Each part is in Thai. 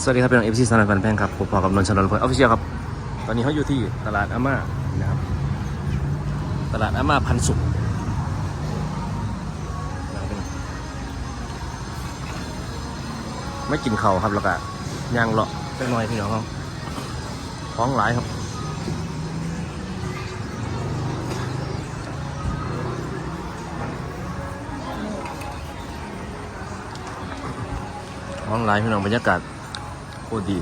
สวัสดีครับเป็นเอฟซีสนามฟันแพงครับผมพอกับนนท์ชนนท์พลออฟฟิเชียลครับ ตอนนี้เขาอยู่ที่ตลาดอาม่านะครับ ตลาดอาม่าพันสุขไม่กินเข่าครับแล้วก็ย่างเลาะเล็กน้อยพี่น้องเขาของหลายครับของหลายพี่น้องบรรยากาศ คตรดี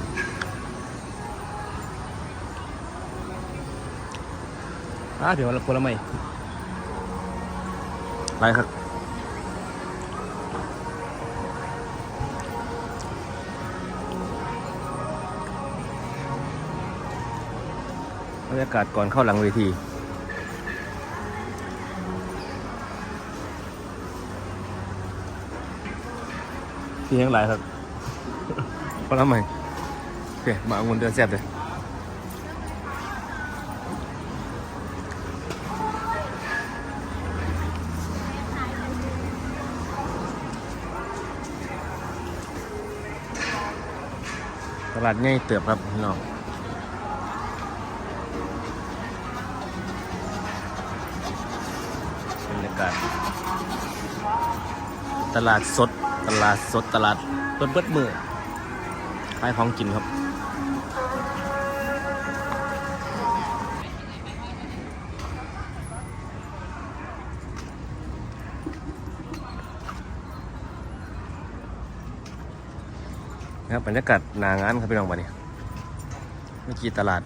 อ่าเดี๋ยวเราคนละไม่ไรครับบรรยากาศก่อนเข้าหลังเวทีที่แห้งหลายครับคนละไม่โอ เคมาเอาเงินเดือนแซ่บเลยตลาดใหญ่เติบครับพี่น้องบรรยากาศตลาดสด ตลาดสด ตลาดเปิดเบิดมือขายของกินครับ นะครับบรรยากาศหนางานครับพี่น้องวันนี้เมื่อกี้ตลาด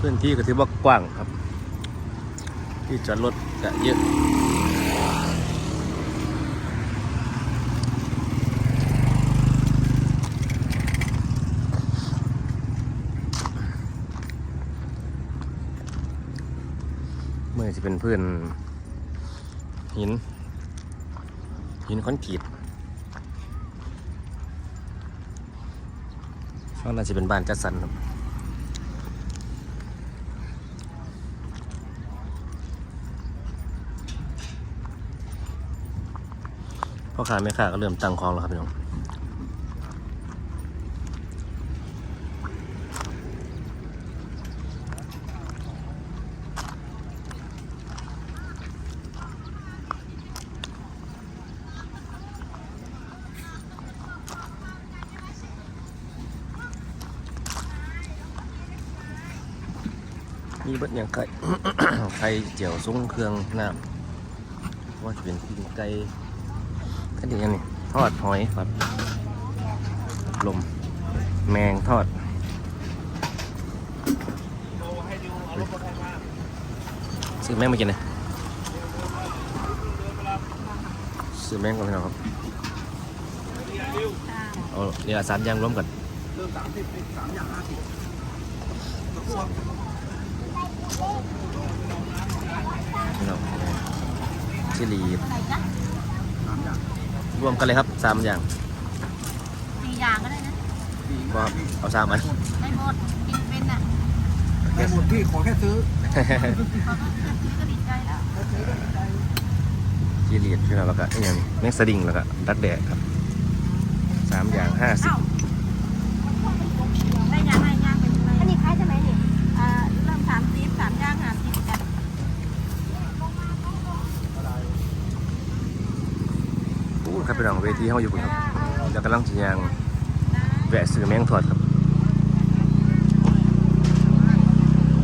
พื้นที่ก็ถือว่ากว้างครับ ที่จอดรถก็เยอะ มื่อจะเป็นพื้นหิน หินคอนกรีตช่วงนั้นจะเป็นบ้านจัดสรรครับพ่อค้าแม่ค้าก็เริ่มตั้งคลองแล้วครับพี่น้อง มีเบิดอย่างไก่ไข่เจียวซุ้งเครื่องน้ำว่าจะเป็นปิ้งไก่ก็ดีอันนี้ทอดหอยครับ ลม แมงทอดซื้อแมงมากินเลยซื้อแมงก่อนน้องครับเอาเดี๋ยสามอย่างรวมกันพี่น้อง ชิลีรวมกันเลยครับสามอย่างสี่อย่างก็ได้นะว่าเอาสามอันได้หมดกินเป็นอะได้หมดพี่ขอแค่ซื้อพอก็ซื้อก็ดีใจแล้วจีเลียดพี่น้องแล้วก็อหย่างแมงสดิ้งแล้วก็ดักแดดครับสามอย่างห้าสิบ เอ้าได้ยังไงยังเป็นไงอันนี้คล้ายใช่ไหมนี่อ่าเริ่มสามสิบสามย่างห้าสิบกัน ครับพี่น้องเวทีเขาอยู่บนครับแล้วกำลังจะยางแวะซื้อแมงทอดครับ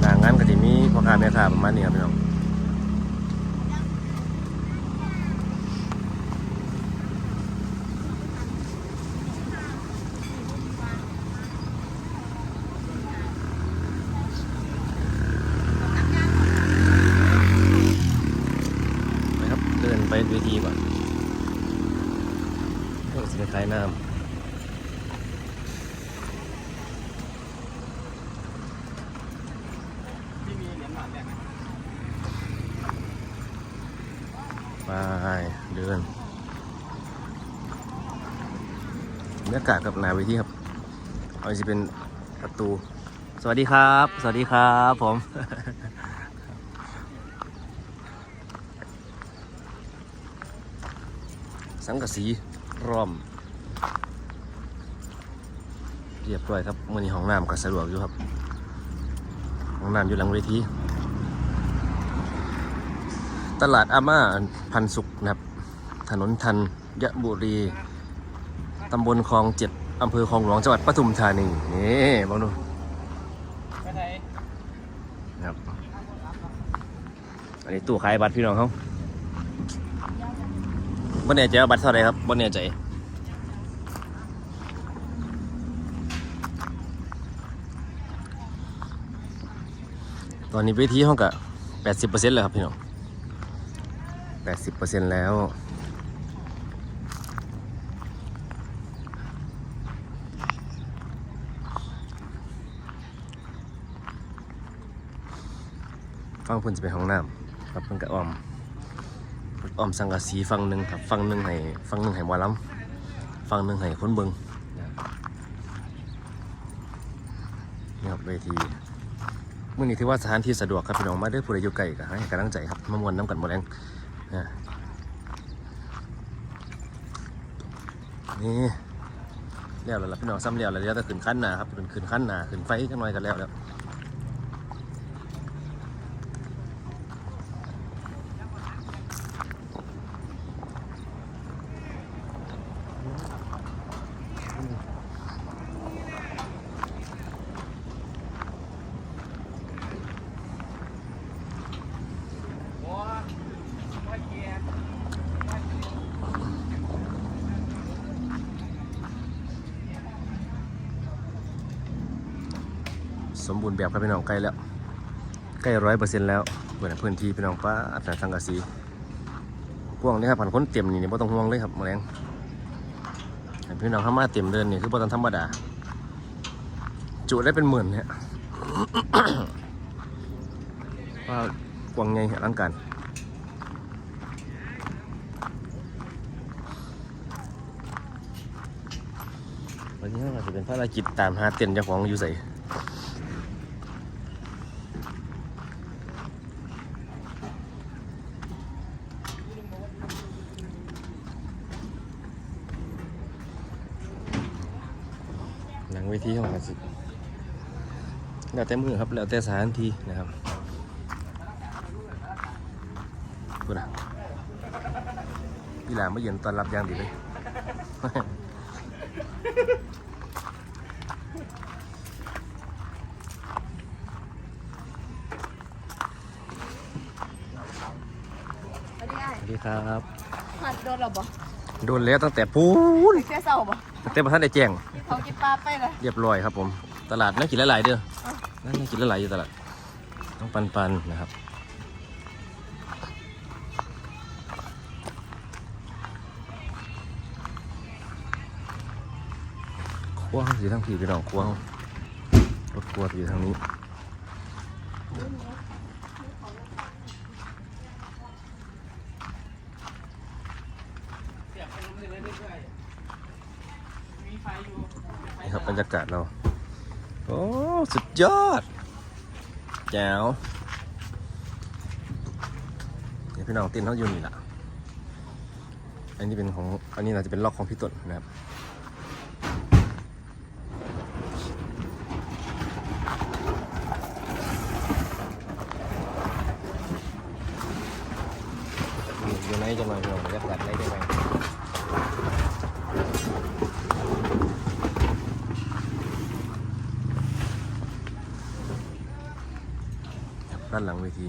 หนางานก็จะมีพ่อค้าแม่ค้าประมาณนี้ครับพี่น้องนะครับเดินไปเวทีก่อน เดินบรรยากาศกับนาเวทีครับ เอาจะเป็นประตู สวัสดีครับ สวัสดีครับผม สังกะสีร่อม เรียบร้อยครับมือนี้ห้องน้ำก็สะดวกอยู่ครับห้องน้ำอยู่หลังเวที ตลาดอาม่าพันสุขนะครับ ถนนทันยะบุรี ตำบลคลองเจ็ดอำเภอคลองหลวงจังหวัดปทุมธานี นี่มองดูนะครับ อันนี้ตู้ขายบัตรพี่น้องเขาบ่แน่ใจว่าบัตรเท่าไหรครับบ่แน่ใจตอนนี้เวทีห้องกะแปดสิบเปอร์เซ็นต์แล้วครับพี่น้อง แปดสิบเปอร์เซ็นต์แล้ว ฟังเพิ่นจะไปห้องน้ำครับเพิ่นกะอ้อมอ้อมสังกะสีฟังหนึ่งครับฟังหนึ่งให้ฟังหนึ่งให้หมอลำฟังหนึ่งให้คนเบิงนี่ครับเวทีมื่อนี้ถือว่าสถานที่สะดวกครับพี่น้องมาด้อผู้ใดอยู่ไกลก็ให้กำลังใจครับมามวนน้ำกันหมดแรง นี่แล้วแล้วล่ะพี่น้องซ้ำแล้วแล้วเดี๋ยวจะขึ้นขั้นหนาครับเป็นขึ้นขั้นหนาขึ้นไฟกันหน่อยกันแล้วแล้ว สมบูรณ์แบบครับพี่น้องใกล้แล้วใกล้ร้อยเปอร์เซ็นต์แล้วเปิดพื้นที่พี่น้องป้าอัตราสังกะสีพวกนี้ครับผ่านคนเต็มนี่นี่ไม่ต้องห่วงเลยครับแมลงพี่น้องข้ามาเต็มเดินนี่คือบ่ต้องธรรมดา จุได้เป็นหมื่นเนี่ยว่ากวางไงอลังการวันนี้เราจะเป็นภารกิจตามหาเต็นเจ้าของอยู่ใส่หลังเวทีของมันสิ แล้วแต่มือครับแล้วแต่สถานที่นะครับพูดนะพี่หลามมาเย็นตอนรับอย่างดีเลยอันนี้ไอ้สวัสดีครับหัดโดนเราบ่โดนแล้วตั้งแต่ปูนแค่เศร้าบ่ตั้งแต่พระท่านได้แจ้งที่เขากินปลาไปเลย เรียบร้อยครับผม ตลาดน่ากินหลายๆเด้อน่ากินหลายๆอยู่ตลาดต้องปันปันนะครับครัวเขาอยู่ทางผีพี่น้องครัวเขารถครัวอยู่ทางนี้นี่ครับบรรยากาศเรา โอ้ สุดยอด แจ๋วเดี๋ยวพี่น้องตินเขาอยู่นี่แหละอันนี้เป็นของ อันนี้น่าจะเป็นล็อกของพี่ต้นนะครับอยู่ในจังหวัดพี่น้องบรรยากาศได้ได้ไหมครับ ด้านหลังเวที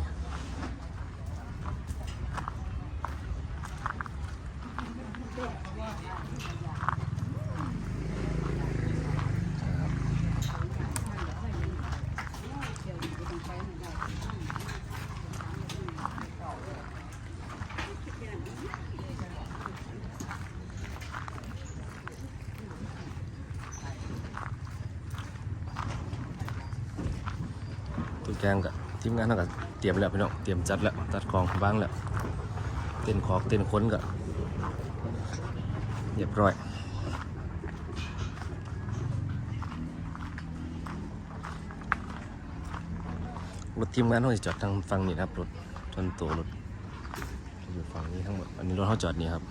ทุกอย่างกับ ทีมงานเขาก็เตรียมแล้วพี่น้องเตรียมจัดแล้วจัดของวางแล้วเต้นขอกเต้นค้นก็เรียบร้อยรถทีมงานเขาจะจอดทางฝั่งนี้นะครับรถชนตัวรถอยู่ฝั่งนี้ทั้งหมดอันนี้รถเขาจอดนี่ครับ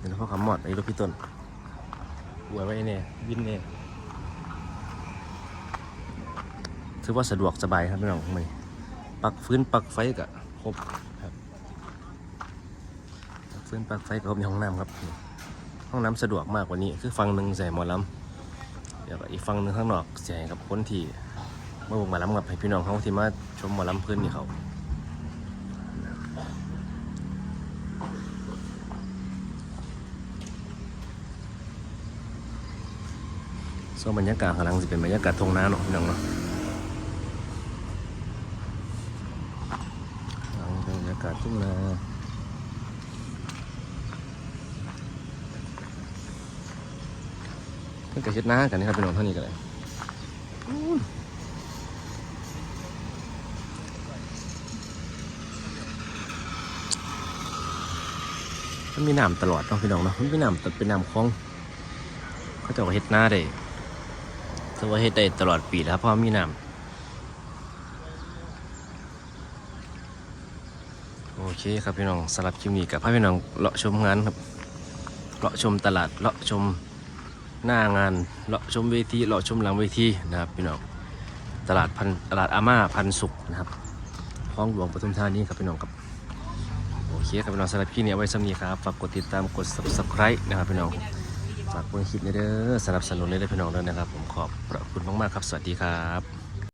เป็นพ่อคำมอดไอ้ลูกพี่ต้นอวยไว้เนี่ยวินเนี่ย ถือว่าสะดวกสบายครับพี่น้องมันปักฟื้นปักไฟกับครบครับปักฟื้นปักไฟกับครบในห้องน้ำครับ ห้องน้ำสะดวกมากกว่านี้ คือฟังหนึ่งใส่หมอลำเดี๋ยวก็อีกฟังหนึ่งข้างนอกใส่กับคนที่มาบุกมาล้ำกับให้พี่น้องเขาที่มาชมหมอลำพื้นนี่เขาส่วนบรรยากาศข้างหลังจะเป็นบรรยากาศทงนาเนาะพี่น้องเนาะข้างหลังเป็นบรรยากาศทุ่งนาเพิ่งกระเช็ดหน้ากันนะครับพี่น้องเท่านี้กันเลยมันมีน้ำตลอดเนาะพี่น้องเนาะมันมีน้ำแต่เป็นน้ำคลองเขาจะว่าเฮ็ดหน้าได้ถือว่าเฮ็ดได้ตลอดปีแล้วครับเพราะว่ามีน้ำโอ เคครับพี่น้องสำหรับคลิปนี้กับพาพี่น้องเลาะชมงานครับเลาะชมตลาดเลาะชมหน้างานเลาะชมเวทีเลาะชมหลังเวทีนะครับพี่น้องตลาดพันตลาดอาม่าพันสุขนะครับคลองหลวงปทุมธานีครับพี่น้องครับโอเคครับพี่น้องสำหรับคลิปนี้เอาไว้สำนีครับฝากกดติดตามกด subscribe นะครับพี่น้องฝากเพื่อนคลิปนี้เด้อสนับสนุนเลยเด้พี่น้องด้วยนะครับ ผมขอบพระคุณมากๆครับสวัสดีครับ